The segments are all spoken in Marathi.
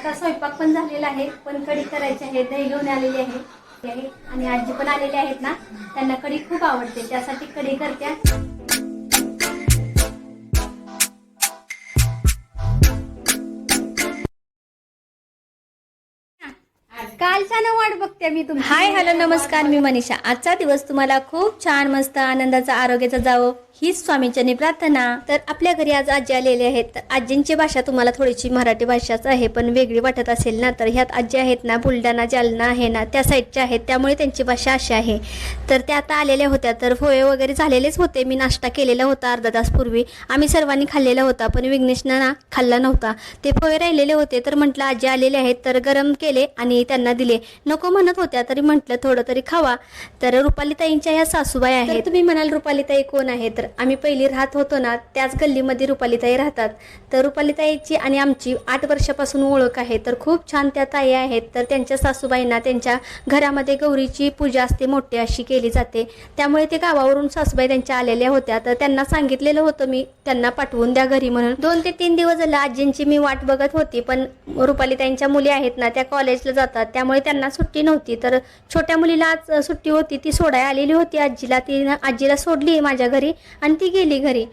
आता स्वयंपाक पण झालेला आहे पण कढी करायची आहे दही घेऊन आलेली आहे. आणि आजी पण आलेले आहेत ना त्यांना कढी खूप आवडते त्यासाठी कढी करत्या कालच्या वाट बघते मी तुम्ही हाय हॅलो नमस्कार मी मनीषा. आजचा दिवस तुम्हाला खूप छान मस्त आनंदाचा आरोग्याचा जावो हीच स्वामींची प्रार्थना. तर आपल्या घरी आज आजी आलेले आहेत. तर आजींची भाषा तुम्हाला थोडीशी मराठी भाषाच आहे पण वेगळी वाटत असेल ना तर ह्यात आजी आहेत ना बुलढाणा जालना आहे ना त्या साईडच्या आहेत त्यामुळे त्यांची भाषा अशी आहे. तर त्या आता आलेल्या होत्या तर फोळे वगैरे झालेलेच होते. मी नाश्ता केलेला होता अर्धा तास पूर्वी. आम्ही सर्वांनी खाल्लेला होता पण विघ्नेशनं ना खाल्ला नव्हता. ते फोळे राहिलेले होते तर म्हटलं आजी आलेले आहेत तर गरम केले आणि त्यांना दिले. नको म्हणत होत्या तरी म्हटलं थोडं तरी खावा. तर रुपालीताईंच्या ह्या सासूबाई आहेत. तुम्ही म्हणाल रुपालीताई कोण आहे? तर आम्ही पहिली राहत होतो ना त्याच गल्लीमध्ये रुपालीताई राहतात. तर रुपालीताईची आणि आमची आठ वर्षापासून ओळख आहे. तर खूप छान त्या ताई आहेत. तर त्यांच्या सासूबाईंना त्यांच्या घरामध्ये गौरीची पूजा असते मोठी अशी केली जाते. त्यामुळे ते गावावरून सासूबाई त्यांच्या आलेल्या होत्या. तर त्यांना सांगितलेलं होतं मी त्यांना पाठवून द्या घरी म्हणून. दोन ते तीन दिवस झालं आजींची मी वाट बघत होती. पण रुपालीताईंच्या मुली आहेत ना त्या कॉलेजला जातात. त्यामुळे त्यांना सुट्टी नव्हती. तर छोट्या मुलीला आज सुट्टी होती. ती सोडाय आलेली होती आजीला. ती आजीला सोडली माझ्या घरी आणि ती गेली घरी.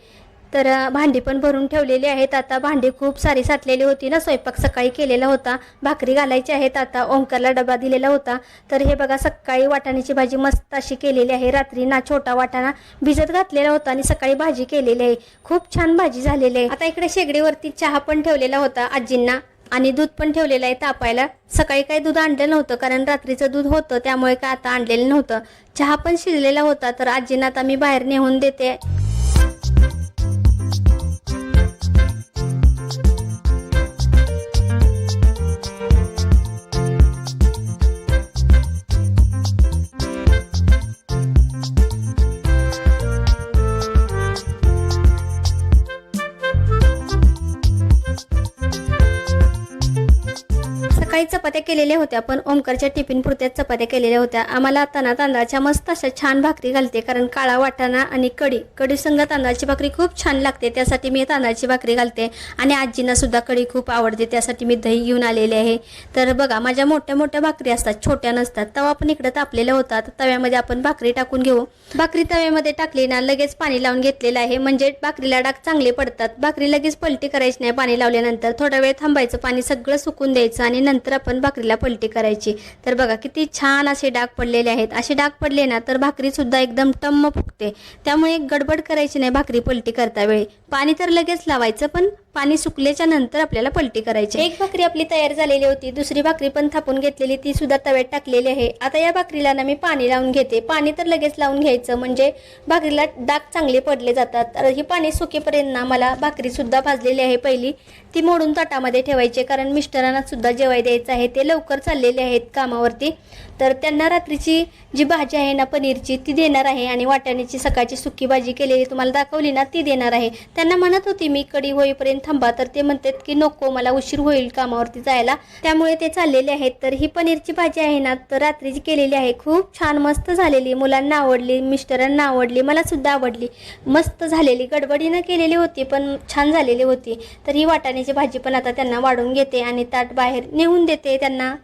तर भांडी पण भरून ठेवलेली आहेत. आता भांडी खूप सारी साठलेली होती ना. स्वयंपाक सकाळी केलेला होता. भाकरी घालायची आहेत. आता ओंकारला डबा दिलेला होता. तर हे बघा सकाळी वाटाण्याची भाजी मस्त अशी केलेली आहे. रात्री ना छोटा वाटाणा भिजत घातलेला होता आणि सकाळी भाजी केलेली आहे. खूप छान भाजी झालेली आहे. आता इकडे शेगडीवरती चहा पण ठेवलेला होता आजींना. आणि दूध पण ठेवलेलं आहे तापायला. सकाळी काही दूध आणलं नव्हतं कारण रात्रीचं दूध होतं त्यामुळे काय आता आणलेलं नव्हतं. चहा पण शिजलेला होता तर आजींना आता मी बाहेर नेऊन देते. सकाळी चपात्या केलेल्या होत्या पण ओमकारच्या टिफिन पुरत्या चपात्या केलेल्या होत्या. आम्हाला ताना तांदळाच्या मस्त अशा छान भाकरी घालते कारण काळा वाटाणा आणि कढी कढी संग तांदळाची भाकरी खूप छान लागते त्यासाठी मी तांदळाची भाकरी घालते. आणि आजींना सुद्धा कढी खूप आवडते त्यासाठी मी दही घेऊन आलेले आहे. तर बघा माझ्या मोठ्या मोठ्या भाकरी असतात छोट्या नसतात तवा पण इकडे तापलेल्या होतात. तव्यामध्ये आपण भाकरी टाकून घेऊ. भाकरी तव्यामध्ये टाकली ना लगेच पाणी लावून घेतलेलं आहे. म्हणजे भाकरीला डाग चांगले पडतात. भाकरी लगेच पलटी करायची नाही पाणी लावल्यानंतर थोडा वेळ थांबायचं पाणी सगळं सुकून द्यायचं आणि नंतर आपण भाकरीला पलटी करायची. तर बघा किती छान असे डाग पडलेले आहेत. असे डाग पडले ना तर भाकरीसुद्धा एकदम टम्म फुगते. त्यामुळे गडबड करायची नाही भाकरी पलटी करता वेळी. पाणी तर लगेच लावायचं पण पाणी सुकल्याच्या नंतर आपल्याला पलटी करायची. एक भाकरी आपली तयार झालेली होती. दुसरी भाकरी पण थापून घेतलेली ती सुद्धा तव्यात टाकलेली आहे. आता या भाकरीला ना मी पाणी लावून घेते. पाणी तर लगेच लावून घ्यायचं म्हणजे भाकरीला डाग चांगले पडले जातात. तर ही पाणी सुकेपर्यंत ना मला भाकरी सुद्धा भाजलेली आहे पहिली. ती मोडून ताटामध्ये ठेवायची कारण मिस्टरांना सुद्धा जेवाय द्यायचं आहे ते लवकर चाललेले आहेत कामावरती. तर त्यांना रात्रीची जी भाजी आहे ना पनीरची ती देणार आहे आणि वाटाण्याची सकाळची सुकी भाजी केलेली तुम्हाला दाखवली ना ती देणार आहे. त्यांना म्हणत होती मी कडी होईपर्यंत थांबा. तर ते म्हणतात की नको मला उशीर होईल कामावरती जायला. त्यामुळे ते चाललेले आहेत. तर ही पनीरची भाजी आहे ना तर रात्रीची केलेली आहे खूप छान मस्त झालेली. मुलांना आवडली मिस्टरांना आवडली मला सुद्धा आवडली. मस्त झालेली गडबडीनं केलेली होती पण छान झालेली होती. तर ही वाटाण्याची भाजी पण आता त्यांना वाढून घेते आणि ताट बाहेर नेऊन देते त्यांना.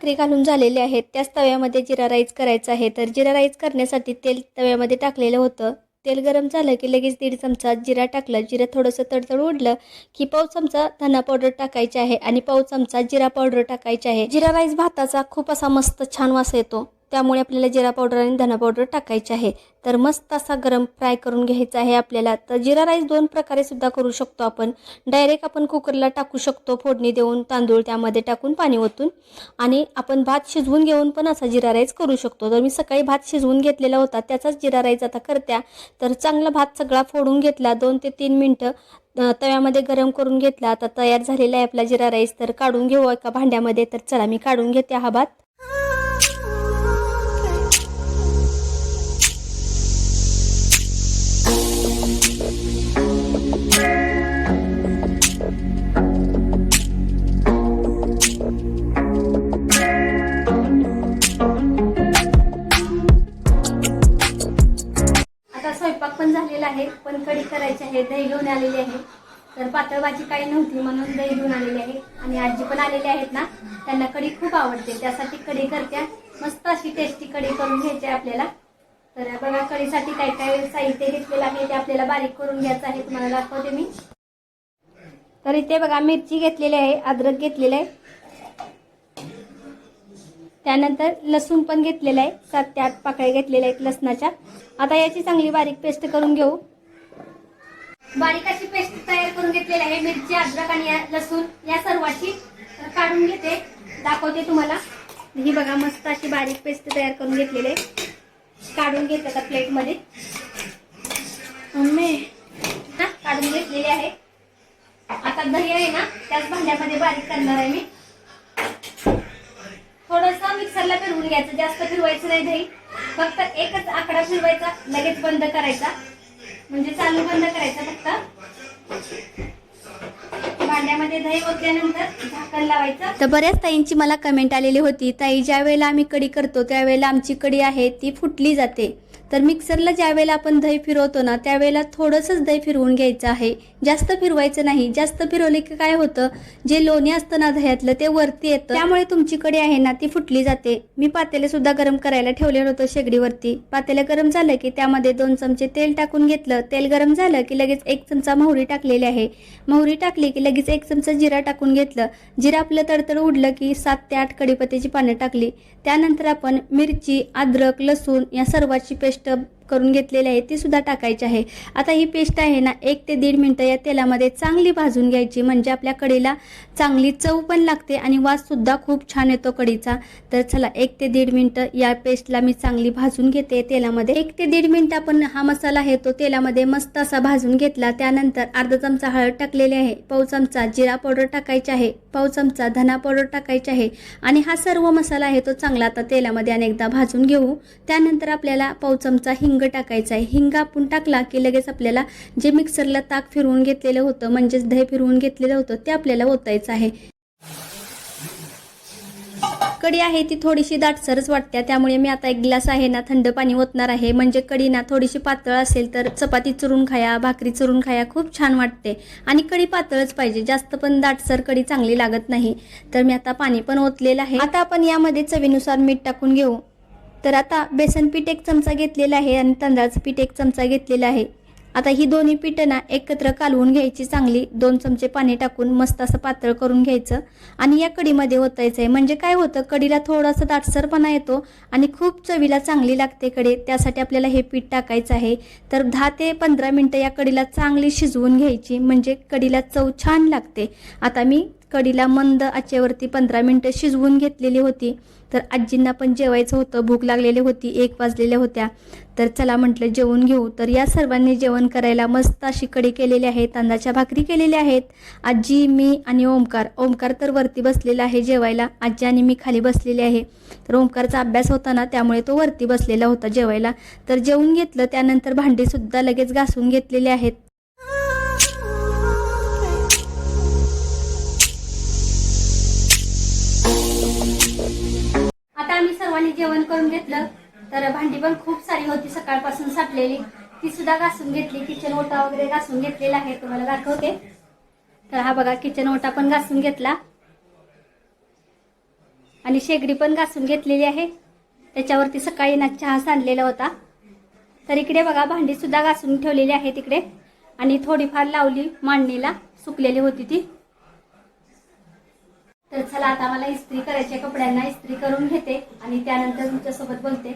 भाकरी घालून झालेले आहेत. त्याच तव्यामध्ये जिरा राईस करायचा आहे. तर जिरा राईस करण्यासाठी तेल तव्यामध्ये टाकलेलं होतं. तेल गरम झालं की लगेच दीड चमचा जिरा टाकलं. जिरा थोडंसं तडतड उडलं की पाव चमचा धना पावडर टाकायची आहे आणि पाव चमचा जिरा पावडर टाकायची आहे. जिरा राईस भाताचा खूप असा मस्त छान वास येतो. त्यामुळे आपल्याला जिरा पावडर आणि धना पावडर टाकायची आहे. तर मस्त असा गरम फ्राय करून घ्यायचा आहे आपल्याला. तर जिरा राईस दोन प्रकारे सुद्धा करू शकतो आपण. डायरेक्ट आपण कुकरला टाकू शकतो फोडणी देऊन तांदूळ त्यामध्ये टाकून पाणी ओतून. आणि आपण भात शिजवून घेऊन पण असा जिरा राईस करू शकतो. तर मी सकाळी भात शिजवून घेतलेला होता त्याचाच जिरा राईस आता करत्या. तर चांगला भात सगळा फोडून घेतला दोन ते तीन मिनटं तव्यामध्ये गरम करून घेतला. आता तयार झालेला आहे आपला जिरा राईस. तर काढून घेऊ एका भांड्यामध्ये. तर चला मी काढून घेते हा भात. आहे पण कढी करायची आहे दही घेऊन आलेली आहे. तर पातळ भाजी काही नव्हती म्हणून दही घेऊन आलेली आहे. आणि आजी पण आलेली आहेत ना त्यांना कढी खूप आवडते. त्यासाठी कढी करत्या. मस्त अशी टेस्टी कढी करून घ्यायची आहे आपल्याला. तर बघा कढीसाठी काय काय साहित्य घेतलेलं आहे ते आपल्याला बारीक करून घ्यायचं आहे. तुम्हाला दाखवते मी. तर इथे बघा मिरची घेतलेली आहे अद्रक घेतलेलं आहे. त्यानंतर लसूण पण घेतलेलं आहे. सात ते आठ पाकळ्या घेतलेल्या आहेत लसणाच्या. आता याची चांगली बारीक पेस्ट करून घेऊ. बारीक अशी पेस्ट तयार करून घेतलेली आहे. मिरची अद्रक आणि या- लसूण या सर्वाची काढून घेते. दाखवते तुम्हाला. ही बघा मस्त अशी बारीक पेस्ट तयार करून घेतलेली आहे. काढून घेते आता प्लेटमध्ये. मम्मी. काढून घेतलेली आहे. आता दही आहे ना त्याच भांड्यामध्ये बारीक करणार आहे मी. आता मिक्सरला फिरवून घ्यायचं जास्त फिरवायचं नाही दही फक्त एकच आकडा फिरवायचा लगेच बंद करायचा. म्हणजे चालू बंद करायचा फक्त. भांड्यामध्ये दही ओतल्यानंतर झाकण लावायचं. तर बऱ्याच ताईंची मला कमेंट आलेली होती ताई ज्या वेळेला आम्ही कढी करतो त्यावेळेला आमची कढी आहे ती फुटली जाते. तर मिक्सरला ज्यावेळेला आपण दही फिरवतो ना त्यावेळेला थोडंसंच दही फिरवून घ्यायचं आहे. जास्त फिरवायचं नाही. जास्त फिरवले की काय होतं? जे लोणी असतं ना दह्यातलं ते वरती येतं. त्यामुळे तुमची आहे ना ती फुटली जाते. मी पातेले सुद्धा गरम करायला ठेवलेलं होतं शेगडीवरती. पातेले गरम झालं की त्यामध्ये दोन चमचे तेल टाकून घेतलं. तेल गरम झालं की लगेच एक चमचा मोहरी टाकलेली आहे. मोहरी टाकली की लगेच एक चमचा जिरा टाकून घेतलं. जिरा आपलं तडतड उडलं की सात ते आठ कडीपत्त्याची पानं टाकली. त्यानंतर आपण मिरची अद्रक लसूण या सर्वाची पेस्ट чтобы करून घेतलेली आहे ती सुद्धा टाकायची आहे. आता ही पेस्ट आहे ना एक ते दीड मिनटं या तेलामध्ये चांगली भाजून घ्यायची. म्हणजे आपल्या कढीला चांगली चव पण लागते आणि वास सुद्धा खूप छान येतो कढीचा. तर चला एक ते दीड मिनटं या पेस्टला मी चांगली भाजून घेते तेलामध्ये. एक ते दीड मिनटं आपण हा मसाला आहे तो तेलामध्ये मस्त असा भाजून घेतला. त्यानंतर अर्धा चमचा हळद टाकलेली आहे पाव चमचा जिरा पावडर टाकायची आहे पाव चमचा धना पावडर टाकायची आहे. आणि हा सर्व मसाला आहे तो चांगला आता तेलामध्ये अनेकदा भाजून घेऊ. त्यानंतर आपल्याला पाव चमचा हिंग टाकायचा आहे. हिंग आपण टाकला की लगेच आपल्याला जे मिक्सरला ताक फिरवून घेतलेलं होतं म्हणजेच दही फिरवून घेतलेलं होतं ते आपल्याला ओतायचं आहे. कढी आहे ती थोडीशी दाटसरच वाटते. त्यामुळे मी आता एक ग्लास आहे ना थंड पाणी ओतणार आहे. म्हणजे कढी ना थोडीशी पातळ असेल तर चपाती चुरून खाया भाकरी चुरून खाया खूप छान वाटते. आणि कढी पातळच पाहिजे. जास्त पण दाटसर कढी चांगली लागत नाही. तर मी आता पाणी पण ओतलेलं आहे. आता आपण यामध्ये चवीनुसार मीठ टाकून घेऊ. तर आता बेसन पीठ एक चमचा घेतलेला आहे आणि तांदळाचं पीठ एक चमचा घेतलेला आहे. आता ही दोन्ही पीठं ना एकत्र कालवून घ्यायची चांगली दोन चमचे पाणी टाकून मस्त असं पातळ करून घ्यायचं. आणि या कडीमध्ये ओतायचं आहे म्हणजे काय होतं कडीला थोडासा दाटसरपणा येतो आणि खूप चवीला चांगली लागते कडे. त्यासाठी आपल्याला हे पीठ टाकायचं आहे. तर दहा ते पंधरा मिनटं या कडीला चांगली शिजवून घ्यायची. म्हणजे कडीला चव छान लागते. आता मी कढीला मंद आचेवरती पंधरा मिनटं शिजवून घेतलेली होती. तर आजींना पण जेवायचं होतं. भूक लागलेली होती. एक वाजलेल्या होत्या. तर चला म्हटलं जेवण घेऊ. तर या सर्वांनी जेवण करायला मस्त अशी कडी केलेली आहे. तांदळाच्या भाकरी केलेल्या आहेत. आजी मी आणि ओमकार. ओंकार तर वरती बसलेला आहे जेवायला. आजी आणि मी खाली बसलेली आहे. तर ओंकारचा अभ्यास होता ना त्यामुळे तो वरती बसलेला होता जेवायला. तर जेवून घेतलं. त्यानंतर भांडीसुद्धा लगेच घासून घेतलेले आहेत. आम्ही सर्वांनी जेवण करून घेतलं तर भांडी पण खूप सारी होती सकाळपासून साठलेली. ती सुद्धा घासून घेतली किचन ओटा वगैरे घासून घेतलेला आहे तुम्हाला दाखवते. तर हा बघा किचन ओटा पण घासून घेतला. आणि शेगडी पण घासून घेतलेली आहे. त्याच्यावरती सकाळी ना चहा सांडलेला होता. तर इकडे बघा भांडी सुद्धा घासून ठेवलेली आहे तिकडे आणि थोडीफार लावली मांडणीला सुकलेली होती ती. तर चला आता मला इस्त्री करायच्या कपड्यांना इस्त्री करून घेते आणि त्यानंतर तुमच्यासोबत बोलते.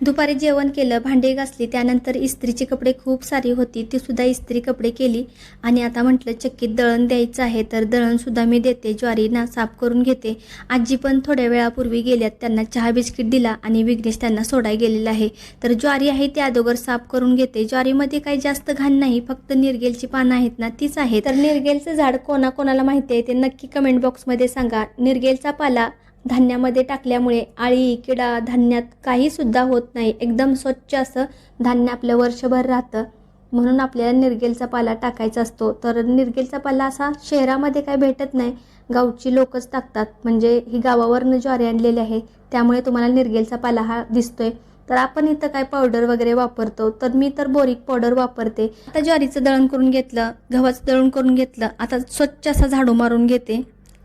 दुपारी जेवण केलं भांडे घासली त्यानंतर इस्त्रीची कपडे खूप सारी होती ती सुद्धा इस्त्री कपडे केली. आणि आता म्हटलं चक्कीत दळण द्यायचं आहे तर दळण सुद्धा मी देते ज्वारी ना साफ करून घेते. आजी पण थोड्या वेळापूर्वी गेल्यात त्यांना चहा बिस्किट दिला आणि विघ्नेश त्यांना सोडाय गेलेला आहे. तर ज्वारी आहे ती अगोदर साफ करून घेते. ज्वारीमध्ये काही जास्त घाण नाही फक्त निर्गेलची पानं आहेत ना तीच आहे तर निर्गेलचं झाड कोणाकोणाला माहिती आहे ते नक्की कमेंट बॉक्समध्ये सांगा. निर्गेलचा पाला धान्यामध्ये टाकल्यामुळे आळी किडा धान्यात काहीसुद्धा होत नाही. एकदम स्वच्छ असं धान्य आपलं वर्षभर राहतं. म्हणून आपल्याला निर्गेलचा पाला टाकायचा असतो. तर निर्गेलचा पाला असा शहरामध्ये काय भेटत नाही. गावची लोकच टाकतात. म्हणजे ही गावावरनं ज्वारी आणलेली आहे त्यामुळे तुम्हाला निर्गेलचा पाला हा दिसतोय. तर आपण इथं काय पावडर वगैरे वापरतो? तर मी तर बोरिक पावडर वापरते. आता ज्वारीचं दळण करून घेतलं गव्हाचं दळण करून घेतलं आता स्वच्छ असा झाडू मारून घेते.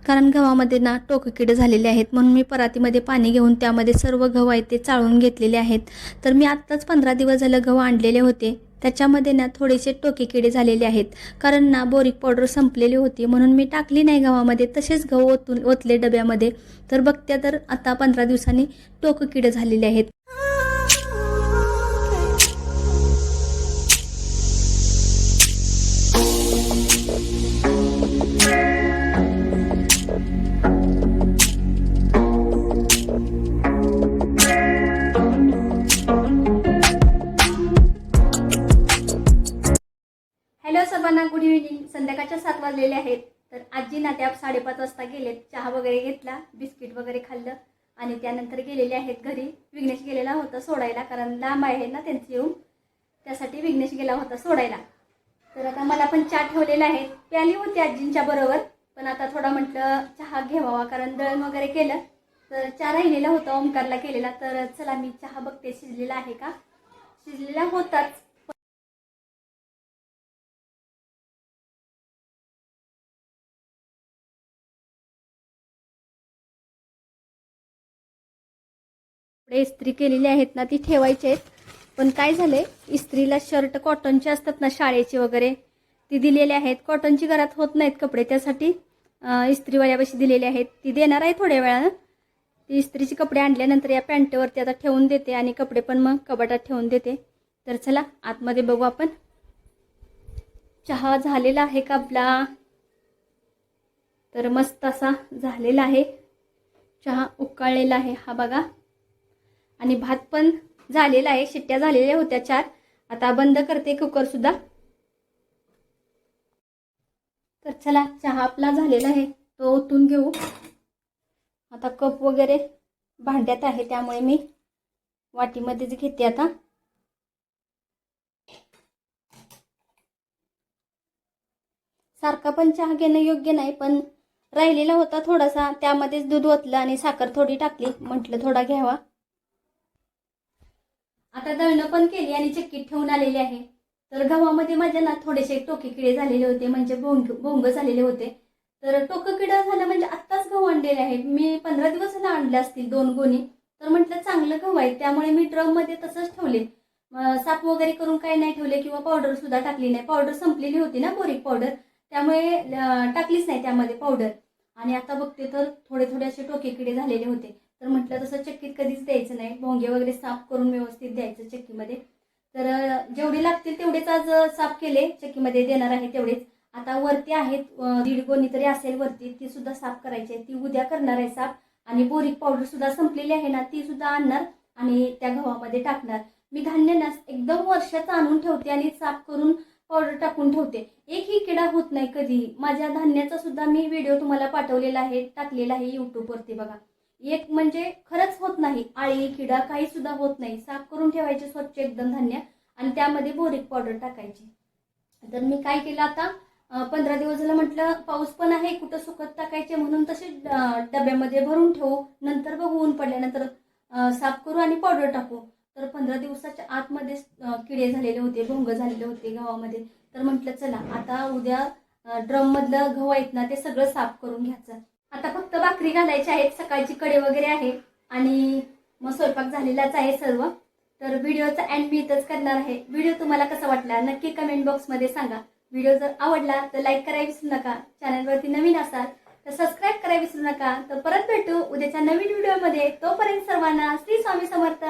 कारण गव्हामध्ये ना टोककिडे झालेले आहेत. म्हणून मी परातीमध्ये पाणी घेऊन त्यामध्ये सर्व गहू आहेत ते चाळून घेतलेले आहेत. तर मी आत्ताच पंधरा दिवस झालं गहू आणलेले होते. त्याच्यामध्ये ना थोडेसे टोके किडे झालेले आहेत. कारण ना बोरिक पावडर संपलेली होती. म्हणून मी टाकली नाही गव्हामध्ये. तसेच गहू ओतून ओतले डब्यामध्ये. तर बघत्या तर आता पंधरा दिवसांनी टोक किडे झालेले आहेत. सर्वांना गुड इव्हिनिंग संध्याकाळच्या सात वाजलेले आहेत. तर आजी ना त्या साडेपाच वाजता गेलेत. चहा वगैरे घेतला बिस्किट वगैरे खाल्लं आणि त्यानंतर गेलेले आहेत घरी. विघ्नेश गेलेला होता सोडायला कारण लांब आहे ना त्यांचं येऊन. त्यासाठी विघ्नेश गेला होता सोडायला. तर आता मला पण चहा ठेवलेला आहे. प्याली होती आजींच्या बरोबर पण आता थोडा म्हटलं चहा घ्यावा कारण दळण वगैरे केलं. तर चहा राहिलेला होता ओमकारला केलेला. तर चला मी चहा बघते. शिजलेला आहे का? शिजलेला होताच. कपडे इस्त्री केलेले आहेत ना ती ठेवायचे आहेत. पण काय झालंय इस्त्रीला शर्ट कॉटनचे असतात ना शाळेचे वगैरे ती दिलेली आहेत. कॉटनची घरात होत नाहीत कपडे त्यासाठी इस्त्रीवाल्यापाशी दिलेले आहेत. ती देणार आहे थोड्या वेळानं. ती इस्त्रीचे कपडे आणल्यानंतर या पॅन्टवरती आता ठेवून देते आणि कपडे पण मग कपाटात ठेवून देते. तर चला आतमध्ये बघू आपण. चहा झालेला आहे का आपला? तर मस्त असा झालेला आहे. चहा उकाळलेला आहे हा बघा. आणि भात पण झालेला आहे शिट्ट्या झालेल्या होत्या चार. आता बंद करते कुकर सुद्धा. तर चला चहा आपला झालेला आहे तो ओतून घेऊ. आता कप वगैरे भांड्यात आहे त्यामुळे मी वाटीमध्येच घेते आता. सारखा पण चहा घेणं योग्य नाही पण राहिलेला होता थोडासा त्यामध्येच दूध ओतलं आणि साखर थोडी टाकली म्हटलं थोडा घ्यावा. आता दळणं पण केली आणि चक्कीत ठेवून आलेली आहे. तर गव्हामध्ये माझ्या ना थोडेसे टोके किडे झालेले होते म्हणजे भोंग भोंग झालेले होते. तर टोकं किडा झालं म्हणजे आत्ताच गहू आणलेले आहेत. मी पंधरा दिवस आणले असतील दोन गोणी. तर म्हटलं चांगलं गहू आहे त्यामुळे मी ड्रममध्ये तसंच ठेवले. साफ वगैरे करून काही नाही ठेवले किंवा पावडर सुद्धा टाकली नाही. पावडर संपलेली होती ना बोरिक पावडर त्यामुळे टाकलीच नाही त्यामध्ये पावडर आणि आता बघते तर थोडे थोडे असे टोके किडे झालेले होते. तर म्हटलं तसं चक्कीत कधीच द्यायचं नाही. भोंगे वगैरे साफ करून व्यवस्थित द्यायचं चक्कीमध्ये. तर जेवढे लागतील तेवढेच आज साफ केले. चक्कीमध्ये देणार आहे तेवढेच. आता वरती आहेत दीड गोणी तरी असेल वरती ती सुद्धा साफ करायची आहे. ती उद्या करणार आहे साफ. आणि बोरिक पावडर सुद्धा संपलेली आहे ना ती सुद्धा आणणार आणि त्या गव्हामध्ये टाकणार. मी धान्य ना एकदम वर्षाचं आणून ठेवते आणि साफ करून पावडर टाकून ठेवते. एकही किडा होत नाही कधी. माझ्या धान्याचा सुद्धा मी व्हिडिओ तुम्हाला पाठवलेला आहे टाकलेला आहे युट्यूबवरती बघा. एक म्हणजे खरंच होत नाही. आळी किडा काही सुद्धा होत नाही. साफ करून ठेवायचे स्वच्छ एकदम धान्य आणि त्यामध्ये बोरिक पावडर टाकायची. तर मी काय केलं आता? पंधरा दिवस झालं म्हटलं पाऊस पण आहे कुठं सुकत टाकायचे म्हणून तसे डब्यामध्ये भरून ठेवू. नंतर बघू ऊन पडल्यानंतर साफ करू आणि पावडर टाकू. तर पंधरा दिवसाच्या आतमध्ये किडे झालेले होते भोंग झालेले होते गव्हामध्ये. तर म्हटलं चला आता उद्या ड्रम मधलं गहू आहेत ना ते सगळं साफ करून घ्यायचं. आता फक्त भाकरी घालायची आहेत सकाळची कडे वगैरे आहे आणि मग स्वयंपाक झालेलाच आहे सर्व. तर व्हिडिओचा एंड मी इथंच करणार आहे. व्हिडिओ तुम्हाला कसा वाटला नक्की कमेंट बॉक्समध्ये सांगा. व्हिडिओ जर आवडला तर लाईक करायला विसरू नका. चॅनलवरती नवीन असाल तर सबस्क्राईब करायला विसरू नका. तर परत भेटू उद्याच्या नवीन व्हिडिओमध्ये तोपर्यंत सर्वांना श्री स्वामी समर्थ.